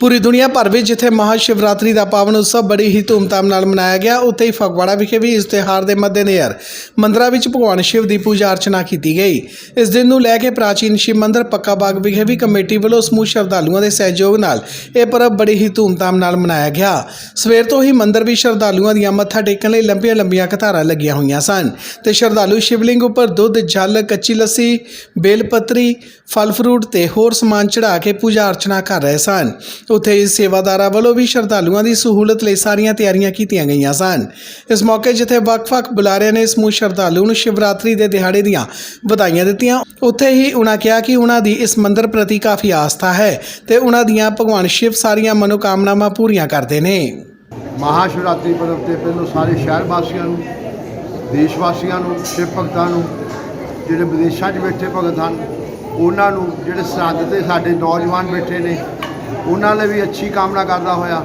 ਪੂਰੀ ਦੁਨੀਆ ਭਰ ਵਿੱਚ ਜਿੱਥੇ ਮਹਾ ਸ਼ਿਵਰਾਤਰੀ ਦਾ ਪਾਵਨ ਉਤਸਵ ਬੜੀ ਹੀ ਧੂਮਧਾਮ ਨਾਲ ਮਨਾਇਆ ਗਿਆ, ਉੱਥੇ ਹੀ ਫਗਵਾੜਾ ਵਿਖੇ ਵੀ ਇਸ ਤਿਉਹਾਰ ਦੇ ਮੱਦੇਨਜ਼ਰ ਮੰਦਰਾਂ ਵਿੱਚ ਭਗਵਾਨ ਸ਼ਿਵ ਦੀ ਪੂਜਾ ਅਰਚਨਾ ਕੀਤੀ ਗਈ। ਇਸ ਦਿਨ ਨੂੰ ਲੈ ਕੇ ਪ੍ਰਾਚੀਨ ਸ਼ਿਵ ਮੰਦਿਰ ਪੱਕਾ ਬਾਗ ਵਿਖੇ ਵੀ ਕਮੇਟੀ ਵੱਲੋਂ ਸਮੂਹ ਸ਼ਰਧਾਲੂਆਂ ਦੇ ਸਹਿਯੋਗ ਨਾਲ ਇਹ ਪਰਬ ਬੜੀ ਹੀ ਧੂਮਧਾਮ ਨਾਲ ਮਨਾਇਆ ਗਿਆ। ਸਵੇਰ ਤੋਂ ਹੀ ਮੰਦਿਰ ਵਿੱਚ ਸ਼ਰਧਾਲੂਆਂ ਦੀਆਂ ਮੱਥਾ ਟੇਕਣ ਲਈ ਲੰਬੀਆਂ ਲੰਬੀਆਂ ਕਤਾਰਾਂ ਲੱਗੀਆਂ ਹੋਈਆਂ ਸਨ। ਤੇ ਸ਼ਰਧਾਲੂ ਸ਼ਿਵਲਿੰਗ ਉੱਪਰ ਦੁੱਧ, ਜਲ, ਕੱਚੀ ਲੱਸੀ, ਬੇਲ ਪੱਤਰੀ, ਫਲ ਫਰੂਟ ਤੇ ਹੋਰ ਸਮਾਨ ਚੜਾ ਕੇ ਪੂਜਾ ਅਰਚਨਾ ਕਰ ਰਹੇ ਸਨ। ਉੱਥੇ ਇਸ ਸੇਵਾਦਾਰਾਂ ਵੱਲੋਂ ਵੀ ਸ਼ਰਧਾਲੂਆਂ ਦੀ ਸਹੂਲਤ ਲਈ ਸਾਰੀਆਂ ਤਿਆਰੀਆਂ ਕੀਤੀਆਂ ਗਈਆਂ ਸਨ। ਇਸ ਮੌਕੇ ਜਿੱਥੇ ਵੱਖ-ਵੱਖ ਬੁਲਾਰਿਆਂ ਨੇ ਸਮੂਹ ਸ਼ਰਧਾਲੂ ਨੂੰ ਸ਼ਿਵਰਾਤਰੀ ਦੇ ਦਿਹਾੜੇ ਦੀਆਂ ਵਧਾਈਆਂ ਦਿੱਤੀਆਂ, ਉੱਥੇ ਹੀ ਉਹਨਾਂ ਕਿਹਾ ਕਿ ਉਹਨਾਂ ਦੀ ਇਸ ਮੰਦਿਰ ਪ੍ਰਤੀ ਕਾਫੀ ਆਸਥਾ ਹੈ ਤੇ ਉਹਨਾਂ ਦੀਆਂ ਭਗਵਾਨ ਸ਼ਿਵ ਸਾਰੀਆਂ ਮਨੋਕਾਮਨਾਵਾਂ ਪੂਰੀਆਂ ਕਰਦੇ ਨੇ। ਮਹਾ ਸ਼ਿਵਰਾਤਰੀ ਪਰਵ ਤੇ ਪਹਿਲੋਂ ਸਾਰੇ ਸ਼ਹਿਰ ਵਾਸੀਆਂ ਨੂੰ, ਦੇਸ਼ ਵਾਸੀਆਂ ਨੂੰ, ਸ਼ਿਵ ਭਗਤਾਂ ਨੂੰ, ਜਿਹੜੇ ਵਿਦੇਸ਼ਾਂ 'ਚ ਬੈਠੇ ਭਗਤ ਹਨ, ਉਹਨਾਂ ਨੂੰ ਜਿਹੜੇ ਸਰਹੱਦ ਤੇ ਸਾਡੇ ਨੌਜਵਾਨ ਬੈਠੇ ਨੇ ਉਹਨਾਂ ਲਈ ਵੀ ਅੱਛੀ ਕਾਮਨਾ ਕਰਦਾ ਹੋਇਆ।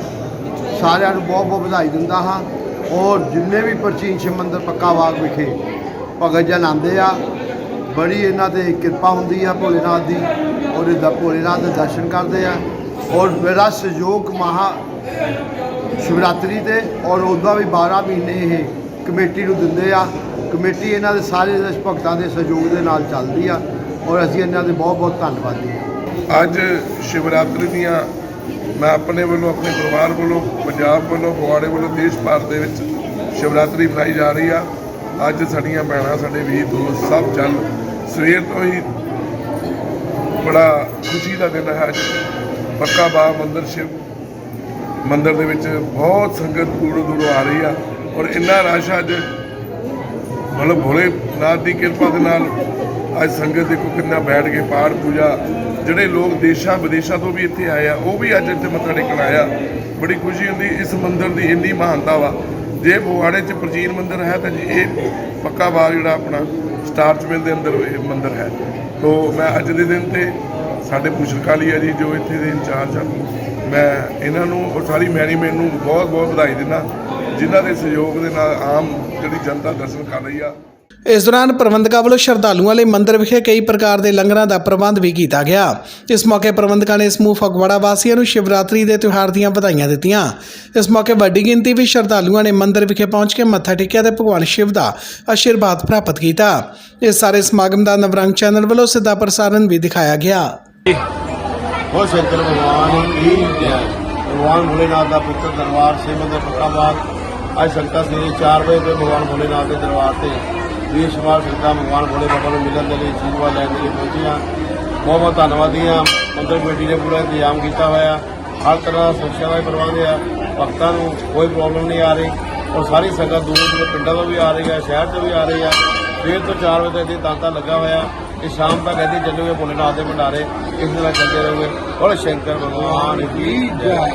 ਸਾਰਿਆਂ ਨੂੰ ਬਹੁਤ ਬਹੁਤ ਵਧਾਈ ਦਿੰਦਾ ਹਾਂ। ਔਰ ਜਿੰਨੇ ਵੀ ਪ੍ਰਾਚੀਨ ਸ਼ਿਵ ਮੰਦਰ ਪੱਕਾ ਬਾਗ ਵਿਖੇ ਭਗਤ ਜਨ ਆਉਂਦੇ ਆ, ਬੜੀ ਇਹਨਾਂ ਤੇ ਕਿਰਪਾ ਹੁੰਦੀ ਆ ਭੋਲੇਨਾਥ ਦੀ ਔਰ ਇਹਦਾ ਭੋਲੇਨਾਥ ਦੇ ਦਰਸ਼ਨ ਕਰਦੇ ਆ। ਔਰ ਮੇਰਾ ਸਹਿਯੋਗ ਮਹਾ ਸ਼ਿਵਰਾਤਰੀ ਤੇ ਔਰ ਉਹਦਾ ਵੀ 12 ਮਹੀਨੇ ਇਹ ਕਮੇਟੀ ਨੂੰ ਦਿੰਦੇ ਆ। ਕਮੇਟੀ ਇਹਨਾਂ ਦੇ ਸਾਰੇ ਭਗਤਾਂ ਦੇ ਸਹਿਯੋਗ ਦੇ ਨਾਲ ਚੱਲਦੀ ਆ। ਔਰ ਅਸੀਂ ਇਹਨਾਂ ਦੇ ਬਹੁਤ ਬਹੁਤ ਧੰਨਵਾਦੀ ਹਾਂ ਅੱਜ ਸ਼ਿਵਰਾਤਰੀ ਦੀਆਂ ਮੈਂ ਆਪਣੇ ਵੱਲੋਂ, ਆਪਣੇ ਪਰਿਵਾਰ ਵੱਲੋਂ, ਪੰਜਾਬ ਵੱਲੋਂ, ਫਗਵਾੜੇ ਵੱਲੋਂ, ਦੇਸ਼ ਭਰ ਦੇ ਵਿੱਚ ਸ਼ਿਵਰਾਤਰੀ ਮਨਾਈ ਜਾ ਰਹੀ ਆ। ਅੱਜ ਸਾਡੀਆਂ ਭੈਣਾਂ, ਸਾਡੇ ਵੀਰ, ਦੋਸਤ ਸਭ ਚੱਲ ਸਵੇਰ ਤੋਂ ਹੀ ਬੜਾ ਖੁਸ਼ੀ ਦਾ ਦਿਨ ਹੈ। ਅੱਜ ਪੱਕਾ ਬਾ ਮੰਦਰ ਸ਼ਿਵ, ਮੰਦਰ ਦੇ ਵਿੱਚ ਬਹੁਤ ਸੰਗਤ ਦੂਰੋਂ ਦੂਰੋਂ ਆ ਰਹੀ ਆ। ਔਰ ਇੰਨਾ ਰਸ਼ ਅੱਜ, ਮਤਲਬ ਭੋਲੇ ਨਾਥ ਦੀ ਕਿਰਪਾ ਦੇ ਨਾਲ ਅੱਜ ਸੰਗਤ ਦੇਖੋ ਕਿੰਨਾ ਬੈਠ ਕੇ ਪਾਠ ਪੂਜਾ, ਜਿਹੜੇ ਲੋਕ ਦੇਸ਼ਾਂ ਵਿਦੇਸ਼ਾਂ ਤੋਂ ਵੀ ਇੱਥੇ ਆਏ ਆ, ਉਹ ਵੀ ਅੱਜ ਇੱਥੇ ਮੱਥਾ ਟੇਕਣ ਆਇਆ ਬੜੀ ਖੁਸ਼ੀ ਹੁੰਦੀ, ਇਸ ਮੰਦਿਰ ਦੀ ਇੰਨੀ ਮਹਾਨਤਾ ਵਾ। ਜੇ ਫਗਵਾੜੇ 'ਚ ਪ੍ਰਾਚੀਨ ਮੰਦਿਰ ਹੈ ਤਾਂ ਜੀ, ਇਹ ਪੱਕਾ ਬਾਗ ਜਿਹੜਾ ਆਪਣਾ, ਸਟਾਰ ਚਮੇਲ ਦੇ ਅੰਦਰ ਇਹ ਮੰਦਿਰ ਹੈ। ਤੋਂ ਮੈਂ ਅੱਜ ਦੇ ਦਿਨ ਤੇ ਸਾਡੇ ਭੂਸ਼ਣ ਜੀ, ਜੋ ਇੱਥੇ ਦੇ ਇੰਚਾਰਜ ਹਨ ਮੈਂ ਇਹਨਾਂ ਨੂੰ ਔਰ ਸਾਰੀ ਮੈਨੇਜਮੈਂਟ ਨੂੰ ਬਹੁਤ ਬਹੁਤ ਵਧਾਈ ਦਿੰਦਾ, ਜਿਨ੍ਹਾਂ ਦੇ ਸਹਿਯੋਗ ਦੇ ਨਾਲ ਆਮ ਜਿਹੜੀ ਜਨਤਾ ਦਰਸ਼ਨ ਕਰ ਰਹੀ ਆ। ਇਸ ਦੌਰਾਨ ਪ੍ਰਬੰਧਕਾਂ ਵੱਲੋਂ ਸ਼ਰਧਾਲੂਆਂ ਲਈ ਮੰਦਿਰ ਵਿਖੇ ਕਈ ਪ੍ਰਕਾਰ ਦੇ ਲੰਗਰਾਂ ਦਾ ਪ੍ਰਬੰਧ ਵੀ ਕੀਤਾ ਗਿਆ। ਇਸ ਮੌਕੇ ਪ੍ਰਬੰਧਕਾਂ ਨੇ ਸਮੂਹ ਫਗਵਾੜਾ ਵਾਸੀਆਂ ਨੂੰ ਸ਼ਿਵਰਾਤਰੀ ਦੇ ਤਿਉਹਾਰ ਦੀਆਂ ਵਧਾਈਆਂ ਦਿੱਤੀਆਂ। ਇਸ ਮੌਕੇ ਵੱਡੀ ਗਿਣਤੀ ਵਿੱਚ ਸ਼ਰਧਾਲੂਆਂ ਨੇ ਮੰਦਿਰ ਵਿਖੇ ਪਹੁੰਚ ਕੇ ਮੱਥਾ ਟੇਕਿਆ ਤੇ ਭਗਵਾਨ ਸ਼ਿਵ ਦਾ ਆਸ਼ੀਰਵਾਦ ਪ੍ਰਾਪਤ ਕੀਤਾ। ਇਸ ਸਾਰੇ ਸਮਾਗਮ ਦਾ ਨਵਰੰਗ ਚੈਨਲ ਵੱਲੋਂ ਸਿੱਧਾ ਪ੍ਰਸਾਰਣ ਵੀ ਦਿਖਾਇਆ ਗਿਆ। ਬਹੁਤ ਸ਼ੰਕਰ ਭਗਵਾਨ ਕੀ ਜੈ। ਭਗਵਾਨ ਭੋਲੇਨਾਥ ਦਾ ਪੁੱਤਰ ਦਰਬਾਰ ਸੇ ਮੰਦਰ ਪੱਕਾ ਅੱਜ ਸੰਗਤਾਂ ਸਵੇਰੇ 4 ਵਜੇ ਭਗਵਾਨ ਭੋਲੇਨਾਥ ਦੇ ਦਰਬਾਰ ਤੇ ਬੇਸ਼ੁਮਾਰ ਸੰਗਤਾਂ, ਭਗਵਾਨ ਭੋਲੇ ਬਾਬਾ ਨੂੰ ਮਿਲਣ ਦੇ ਲਈ ਆਸ਼ੀਰਵਾਦ ਲੈਣ ਦੇ ਲਈ ਪਹੁੰਚੀਆਂ ਬਹੁਤ ਬਹੁਤ ਧੰਨਵਾਦੀ ਹਾਂ। ਮੰਦਰ ਕਮੇਟੀ ਨੇ ਪੂਰਾ ਇੰਤਜ਼ਾਮ ਕੀਤਾ ਹੋਇਆ। ਹਰ ਤਰ੍ਹਾਂ ਦਾ ਸੁਰੱਖਿਆ ਦਾ ਪ੍ਰਬੰਧ ਆ। ਭਗਤਾਂ ਨੂੰ ਕੋਈ ਪ੍ਰੋਬਲਮ ਨਹੀਂ ਆ ਰਹੀ ਔਰ ਸਾਰੀ ਸੰਗਤ ਦੂਰ ਦੂਰ ਪਿੰਡਾਂ ਤੋਂ ਵੀ ਆ ਰਹੀ ਆ ਸ਼ਹਿਰ ਤੋਂ ਵੀ ਆ ਰਹੀ ਆ ਸਵੇਰ ਤੋਂ 4 ਵਜੇ ਤੱਕ ਇਹ ਤਾਂਤਾ ਲੱਗਾ ਹੋਇਆ। ਕਿ ਸ਼ਾਮ ਤੱਕ ਇਹਦੀ ਚੱਲੋਗੇ ਭੋਲੇਨਾਥ ਦੇ ਭੰਡਾਰੇ। ਇਸ ਤਰ੍ਹਾਂ ਚੱਲਦੇ ਰਹੋਗੇ। ਔਰ ਸ਼ੰਕਰ ਭਗਵਾਨ ਕੀ ਜੈ।